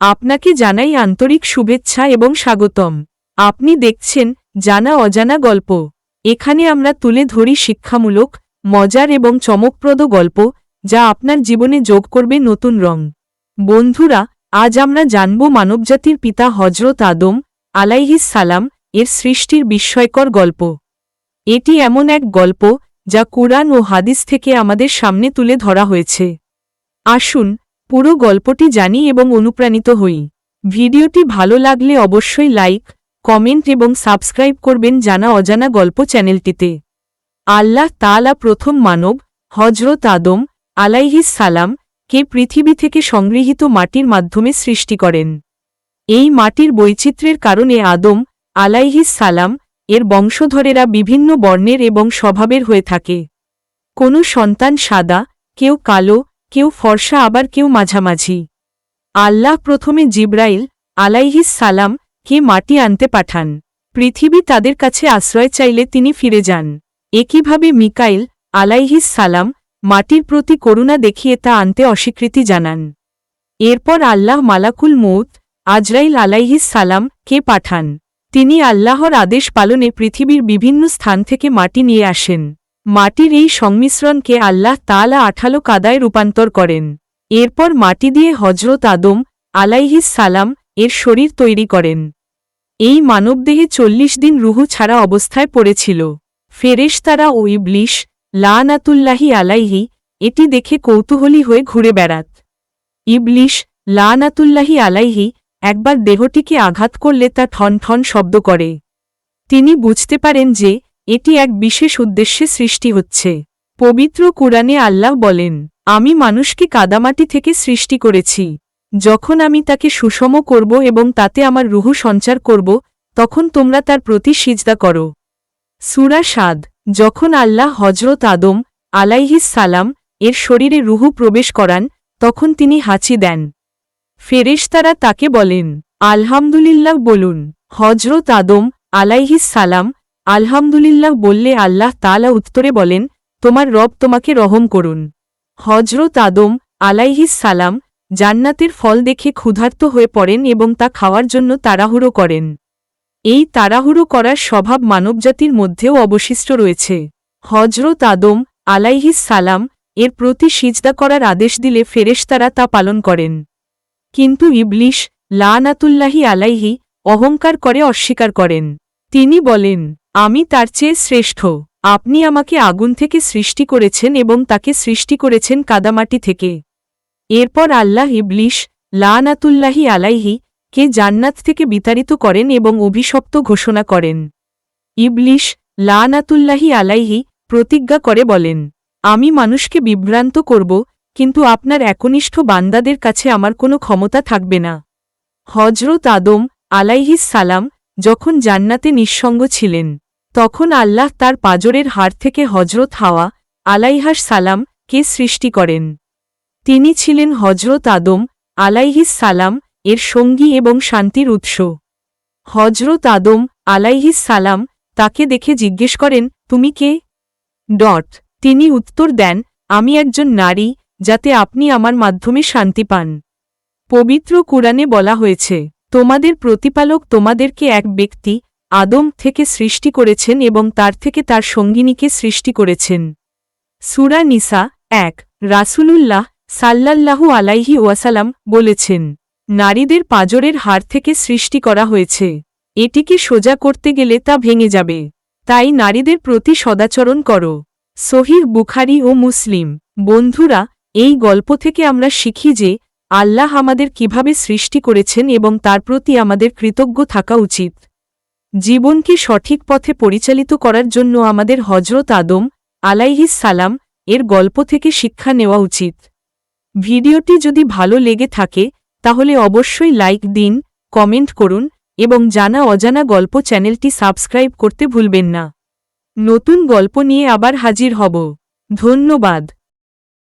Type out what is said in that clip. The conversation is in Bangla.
আপনাকে জানাই আন্তরিক শুভেচ্ছা এবং স্বাগতম। আপনি দেখছেন জানা অজানা গল্প। এখানে আমরা তুলে ধরি শিক্ষামূলক, মজার এবং চমকপ্রদ গল্প, যা আপনার জীবনে যোগ করবে নতুন রং। বন্ধুরা, আজ আমরা জানব মানবজাতির পিতা হজরত আদম আলাইহিস সালাম এর সৃষ্টির বিস্ময়কর গল্প। এটি এমন এক গল্প, যা কুরআন ও হাদিস থেকে আমাদের সামনে তুলে ধরা হয়েছে। আসুন পুরো গল্পটি জানি এবং অনুপ্রাণিত হই। ভিডিওটি ভালো লাগলে অবশ্যই লাইক, কমেন্ট এবং সাবস্ক্রাইব করবেন জানা অজানা গল্প চ্যানেলটিতে। আল্লাহ তাআলা প্রথম মানব হজরত আদম, আলাইহিস সালাম, কে পৃথিবী থেকে সংগৃহীত মাটির মাধ্যমে সৃষ্টি করেন। এই মাটির বৈচিত্র্যের কারণে আদম, আলাইহিস সালাম, এর বংশধরেরা বিভিন্ন বর্ণের এবং স্বভাবের হয়ে থাকে। কোনো সন্তান সাদা, কেউ কালো কেউ ফর্সা, আবার কেউ মাঝামাঝি। আল্লাহ প্রথমে জিব্রাইল আলাইহিস সালাম কে মাটি আনতে পাঠান। পৃথিবী তাদের কাছে আশ্রয় চাইলে তিনি ফিরে যান। একইভাবে মিকাইল আলাইহিস সালাম মাটির প্রতি করুণা দেখিয়ে তা আনতে অস্বীকৃতি জানান। এরপর আল্লাহ মালাকুল মৌত আজরাইল আলাইহিস সালাম কে পাঠান। তিনি আল্লাহর আদেশ পালনে পৃথিবীর বিভিন্ন স্থান থেকে মাটি নিয়ে আসেন। মাটির এই সংমিশ্রণকে আল্লাহ তালা আঠালো কাদায় রূপান্তর করেন। এরপর মাটি দিয়ে হজরত আদম আলাইহিস সালাম এর শরীর তৈরি করেন। এই মানবদেহে চল্লিশ দিন রুহু ছাড়া অবস্থায় পড়েছিল। ফেরেশতারা ও ইবলিশ লানাতুল্লাহি আলাইহি এটি দেখে কৌতূহলী হয়ে ঘুরে বেড়াত। ইবলিশ লানাতুল্লাহি আলাইহি একবার দেহটিকে আঘাত করলে তা ঠন ঠন শব্দ করে। তিনি বুঝতে পারেন যে এটি এক বিশেষ উদ্দেশ্যে সৃষ্টি হচ্ছে। পবিত্র কুরআনে আল্লাহ বলেন, আমি মানুষকে কাদামাটি থেকে সৃষ্টি করেছি। যখন আমি তাকে সুষম করব এবং তাতে আমার রুহু সঞ্চার করব, তখন তোমরা তার প্রতি সিজদা করো। সুরা সাদ, যখন আল্লাহ হজরত আদম আলাইহিস সালাম এর শরীরে রুহু প্রবেশ করান, তখন তিনি হাঁচি দেন। ফেরেশতারা তাকে বলেন, আলহামদুলিল্লাহ বলুন হজরত আদম আলাইহিস সালাম আলহামদুলিল্লাহ বললে আল্লাহ তালা উত্তরে বলেন, তোমার রব তোমাকে রহম করুন। হজরত আদম আলাইহিস সালাম জান্নাতের ফল দেখে ক্ষুধার্ত হয়ে পড়েন এবং তা খাওয়ার জন্য তাড়াহুড়ো করেন। এই তাড়াহুড়ো করার স্বভাব মানবজাতির মধ্যেও অবশিষ্ট রয়েছে। হজরত আদম আলাইহিস সালাম এর প্রতি সিজদা করার আদেশ দিলে ফেরেশতারা তা পালন করেন। কিন্তু ইবলিশ লানাতুল্লাহি আলাইহি অহংকার করে অস্বীকার করেন। তিনি বলেন, আমি তার চেয়ে শ্রেষ্ঠ। আপনি আমাকে আগুন থেকে সৃষ্টি করেছেন এবং তাকে সৃষ্টি করেছেন কাদামাটি থেকে। এরপর আল্লাহ ইবলিশ লানাতুল্লাহি আলাইহি কে জান্নাত থেকে বিতাড়িত করেন এবং অভিশপ্ত ঘোষণা করেন। ইবলিশ লানাতুল্লাহি আলাইহি প্রতিজ্ঞা করে বলেন, আমি মানুষকে বিভ্রান্ত করব, কিন্তু আপনার একনিষ্ঠ বান্দাদের কাছে আমার কোনো ক্ষমতা থাকবে না। হজরত আদম আলাইহিস সালাম যখন জান্নাতে নিঃসঙ্গ ছিলেন, তখন আল্লাহ তার পাজরের হাড় থেকে হজরত হাওয়া আলাইহাস সালাম কে সৃষ্টি করেন। তিনি ছিলেন হজরত আদম আলাইহিস সালাম এর সঙ্গী এবং শান্তির উৎস। হজরত আদম আলাইহিস সালাম তাকে দেখে জিজ্ঞেস করেন, তুমি কে? ডট, তিনি উত্তর দেন, আমি একজন নারী, যাতে আপনি আমার মাধ্যমে শান্তি পান। পবিত্র কুরআনে বলা হয়েছে তোমাদের প্রতিপালক তোমাদেরকে এক ব্যক্তি, আদম থেকে সৃষ্টি করেছেন এবং তার থেকে তার সঙ্গিনীকে সৃষ্টি করেছেন। সুরা নিসা এক, রাসুলুল্লাহ সাল্লাল্লাহু আলাইহি ওয়াসালাম বলেছেন, নারীদের পাজরের হাড় থেকে সৃষ্টি করা হয়েছে। এটিকে সোজা করতে গেলে তা ভেঙে যাবে। তাই নারীদের প্রতি সদাচরণ করো। সহির বুখারি ও মুসলিম, বন্ধুরা, এই গল্প থেকে আমরা শিখি যে আল্লাহ আমাদের কীভাবে সৃষ্টি করেছেন এবং তার প্রতি আমাদের কৃতজ্ঞ থাকা উচিত। জীবনকে সঠিক পথে পরিচালিত করার জন্য আমাদের হজরত আদম আলাইহিস সালাম এর গল্প থেকে শিক্ষা নেওয়া উচিত। ভিডিওটি যদি ভালো লেগে থাকে, তাহলে অবশ্যই লাইক দিন, কমেন্ট করুন এবং জানা অজানা গল্প চ্যানেলটি সাবস্ক্রাইব করতে ভুলবেন না। নতুন গল্প নিয়ে আবার হাজির হব। ধন্যবাদ।